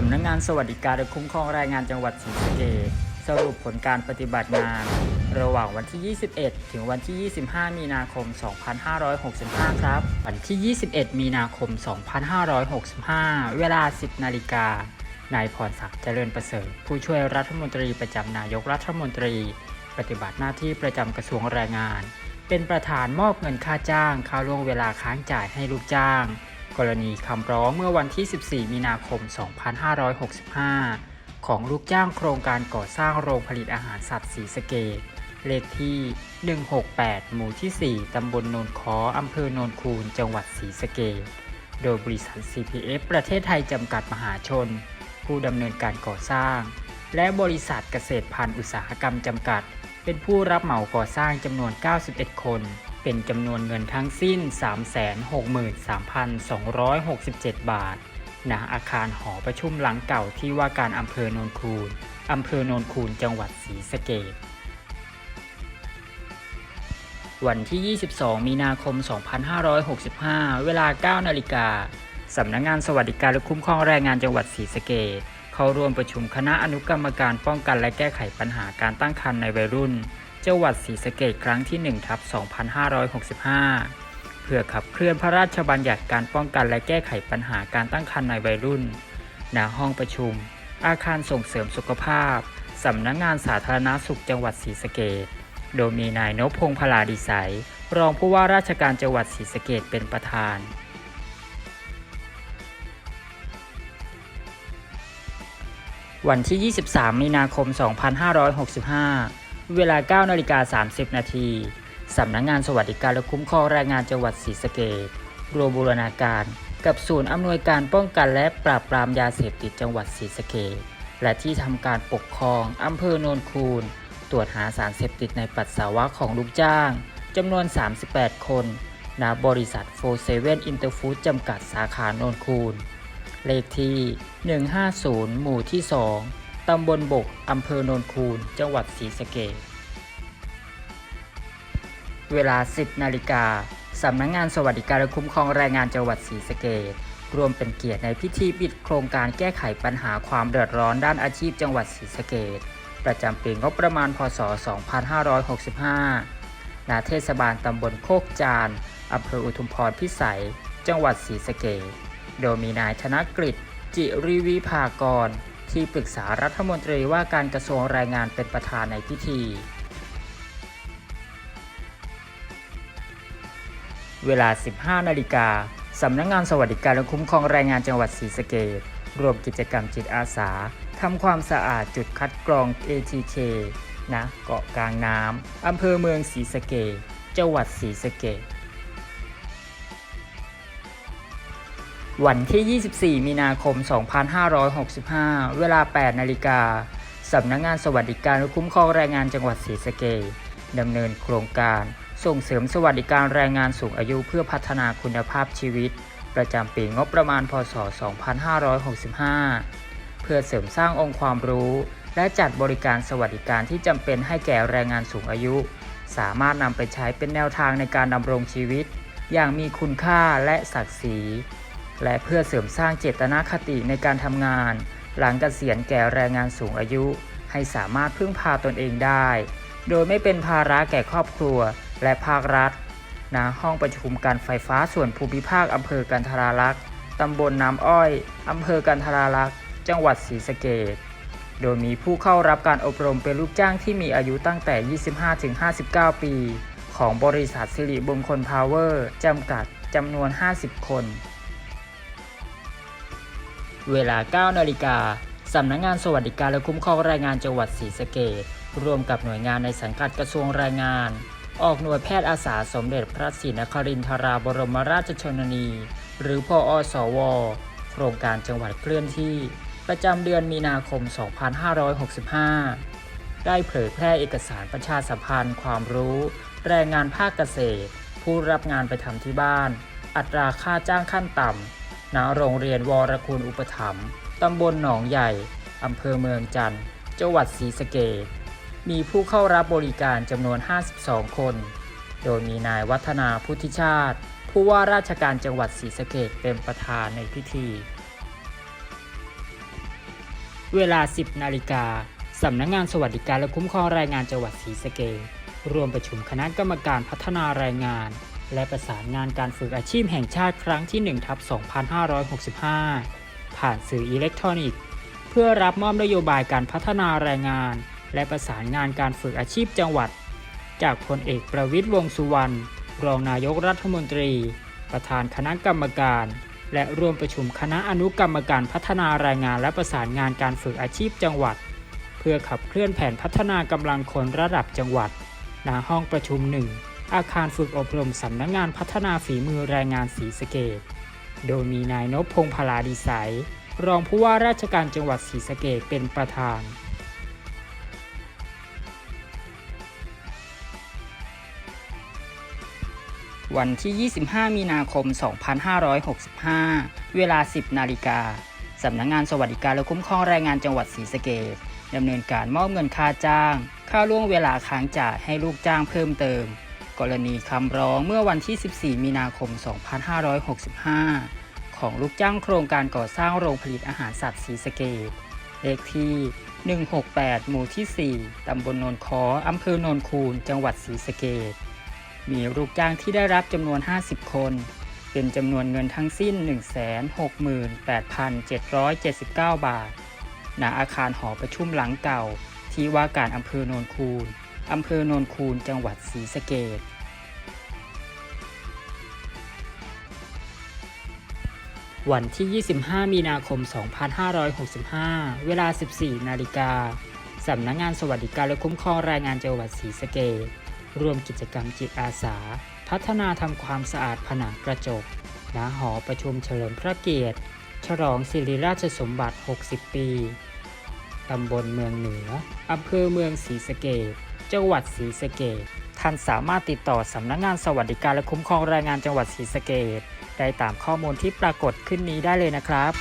สำนักงานสวัสดิการและคุ้มครองแรงงานจังหวัดศรีสะเกษสรุปผลการปฏิบัติงาน ระหว่างวันที่ 21 ถึงวันที่ 25 มีนาคม 2565 ครับ วันที่ 21 มีนาคม 2565 เวลา 10 นาฬิกานายพรศักดิ์เจริญประเสริฐ ผู้ช่วยรัฐมนตรีประจำนายกรัฐมนตรี ปฏิบัติหน้าที่ประจำกระทรวงแรงงาน เป็นประธานมอบเงินค่าจ้างค่าล่วงเวลาค้างจ่ายให้ลูกจ้าง กรณีคำร้องเมื่อวันที่ 14 มีนาคม 2565 ของลูกจ้างโครงการก่อสร้างโรงผลิตอาหารสัตว์สีสเกดเลขที่ 168 หมู่ที่ 4 ตำบลโนนคออำเภอโนนคูน จังหวัดศรีสะเกดโดยบริษัท CPF ประเทศไทยจำกัดมหาชน ผู้ดำเนินการก่อสร้าง และบริษัทเกษตรพันธุ์อุตสาหกรรมจำกัด เป็นผู้รับเหมาก่อสร้างจำนวน 91 คน เป็นจำนวนเงินทั้งสิ้น 363,267 บาทณอาคารหอประชุมหลังเก่าที่ว่าการอำเภอโนนคูนอำเภอโนนคูนจังหวัดศรีสะเกษวันที่ 22 มีนาคม 2565 เวลา 9 นาฬิกา สำนักงงานสวัสดิการและคุ้มครองแรงงานจังหวัดศรีสะเกษเข้าร่วมประชุมคณะอนุกรรมการป้องกันและแก้ไขปัญหาการตั้งครรภ์ในวัยรุ่น จังหวัดศรีสะเกษครั้งที่1ทับ2565 เพื่อขับเคลื่อนพระราชบัญญัติการป้องกันและแก้ไขปัญหาการตั้งครรภ์ในวัยรุ่น ณ ห้องประชุม อาคารส่งเสริมสุขภาพ สำนักงงานสาธารณาสุขจังหวัดศรีสะเกษโดยมีนายนพพงษ์พลาดิสัย รองผู้ว่าราชการจังหวัดศรีสะเกษเป็นประธานวันที่ 23 มีนาคม 2565 เวลา 9 นาฬิกา 30 นาทีสำนักงงานสวัสดิการและคุ้มครองแรงงานจังหวัดศรีสะเกษรวมบูรณาการ กับศูนย์อำนวยการป้องกันและปราบปรามยาเสพติดจังหวัดศรีสะเกษและที่ทำการปกครองอำเภอโนนคูน ตรวจหาสารเสพติดในปัสสาวะของลูกจ้างจำนวน 38 คนณบริษัทโฟเซเว่นอินเตอร์ฟู้ดจำกัดสาขาโนนคูน เลขที่ 150 หมู่ที่ 2 ตำบลบก อำเภอโนนคูน จังหวัดศรีสะเกษเวลา 10 นาฬิกา สำนักงงานสวัสดิการและคุ้มครองแรงงานจังหวัดศรีสะเกษรวมเป็นเกียรติในพิธีปิดโครงการแก้ไขปัญหาความเดือดร้อนด้านอาชีพจังหวัดศรีสะเกษประจำปีงบประมาณ พศ 2565 ณ เทศบาลตำบลโคกจานอำเภออุทุมพรพิสัย จังหวัดศรีสะเกษโดยมีนายธนกฤษจิริวิภากร ที่ปรึกษารัฐมนตรีว่าการกระทรวงแรงงานเป็นประธานในพิธี เวลา 15 นาฬิกาสำนักงงานสวัสดิการและคุ้มครองแรงงานจังหวัดศรีสะเกษรวมกิจกรรมจิตอาสาทำความสะอาดจุดคัดกรอง ATK ณเกาะกลางน้ำอำเภอเมืองศรีสะเกษจังหวัดศรีสะเกษ วันที่ 24 มีนาคม 2565 เวลา 8 นาฬิกา สำนักงงานสวัสดิการและคุ้มครองแรงงานจังหวัดศรีสะเกษดำเนินโครงการ ส่งเสริมสวัสดิการแรงงานสูงอายุเพื่อพัฒนาคุณภาพชีวิต ประจำปีงบประมาณ พศ 2565 เพื่อเสริมสร้างองค์ความรู้ และจัดบริการสวัสดิการที่จำเป็นให้แก่แรงงานสูงอายุ สามารถนำไปใช้เป็นแนวทางในการดำรงชีวิต อย่างมีคุณค่าและศักดิ์ศรี และเพื่อเสริมสร้างเจตนาคติในการทำงาน หลังเกษียณแก่แรงงานสูงอายุ ให้สามารถพึ่งพาตนเองได้ โดยไม่เป็นภาระแก่ครอบครัวและภาครัฐณห้องประชุมการไฟฟ้าส่วนภูมิภาคอำเภอกันทราลักษ์ตำบลน้ำอ้อยอำเภอกันทราลักษ์จังหวัดศรีสะเกษโดยมีผู้เข้ารับการอบรมเป็นลูกจ้างที่มีอายุตั้งแต่ 25-59 ปี ของบริษัทสิริบุคคลพาวเวอร์จำกัดจำนวน 50 คน เวลา 9 นาฬิกาสำนักงงานสวัสดิการและคุ้มครองแรงงานจังหวัดศรีสะเกษร่วมกับหน่วยงานในสังกัดกระทรวงแรงงาน ออกหน่วยแพทย์อาสาสมเด็จพระศรีนครินทราบรมราชชนนี หรือพออสว โครงการจังหวัดเคลื่อนที่ ประจำเดือนมีนาคม 2565 ได้เผยแพร่เอกสารประชาสัมพันธ์ ความรู้ แรงงานภาคเกษตร ผู้รับงานไปทำที่บ้าน อัตราค่าจ้างขั้นต่ำ ณโรงเรียนวรคุณอุปถัมภ์ตำบลหนองใหญ่ อำเภอเมืองจันทร์ จังหวัดศรีสะเกษมีผู้เข้ารับบริการจำนวน 52 คน โดยมีนายวัฒนาพุทธิชาติ ผู้ว่าราชการจังหวัดศรีสะเกษเป็นประธานในพิธี เวลา 10 นาฬิกาสำนักงงานสวัสดิการและคุ้มครองแรงงานจังหวัดศรีสะเกษรวมประชุมคณะกรรมการพัฒนาแรงงาน และประสานงานการฝึกอาชีพแห่งชาติครั้งที่1ทับ2565 ผ่านสื่ออิเล็กทรอนิกส์ เพื่อรับมอบนโยบายการพัฒนาแรงงาน และประสานงานการฝึกอาชีพจังหวัด จากพลเอกประวิตรวงสุวรรณรองนายกรัฐมนตรี ประธานคณะกรรมการ และร่วมประชุมคณะอนุกรรมการพัฒนาแรงงานและประสานงานการฝึกอาชีพจังหวัด เพื่อขับเคลื่อนแผนพัฒนากำลังคนระดับจังหวัดณห้องประชุมหนึ่ง อาคารฝึกอบรมสำนักงานพัฒนาฝีมือแรงงานศรีสะเกดโดยมีนายนพพงพลาดีไซน์รองผู้ว่าราชการจังหวัดศรีสะเกดเป็นประธานวันที่ 25 มีนาคม 2565 เวลา 10 นาฬิกา สำนักงงานสวัสดิการและคุ้มครองแรงงานจังหวัดศรีสะเกษดำเนินการมอบเงินค่าจ้าง ค่าล่วงเวลาค้างจ่ายให้ลูกจ้างเพิ่มเติม กรณีคำร้องเมื่อวันที่ 14 มีนาคม 2565 ของลูกจ้างโครงการก่อสร้างโรงผลิตอาหารสัตว์ศรีสะเกษเลขที่ 168 หมู่ที่ 4 ตำบลโนนคออำเภอโนนคูน จังหวัดศรีสะเกษมีลูกจ้างที่ได้รับจำนวน 50 คน เป็นจำนวนเงินทั้งสิ้น 168,779 บาท ณ อาคารหอประชุมหลังเก่า ที่ว่าการอำเภอโนนคูน อำเภอโนนคูนจังหวัดศรีสะเกษวันที่ 25 มีนาคม 2565 เวลา 14 นาฬิกา สำนักงานสวัสดิการและคุ้มครองแรงงานจังหวัดศรีสะเกษร่วมกิจกรรมจิตอาสา พัฒนาทำความสะอาดผนังกระจกณหอประชุมเฉลิมพระเกียรติ ฉลองสิริราชสมบัติ 60 ปี ตำบลเมืองเหนือ อำเภอเมืองศรีสะเกษ จังหวัดศรีสะเกษท่านสามารถติดต่อสำนักงานสวัสดิการและคุ้มครองแรงงานจังหวัดศรีสะเกษได้ตามข้อมูลที่ปรากฏขึ้นนี้ได้เลยนะครับ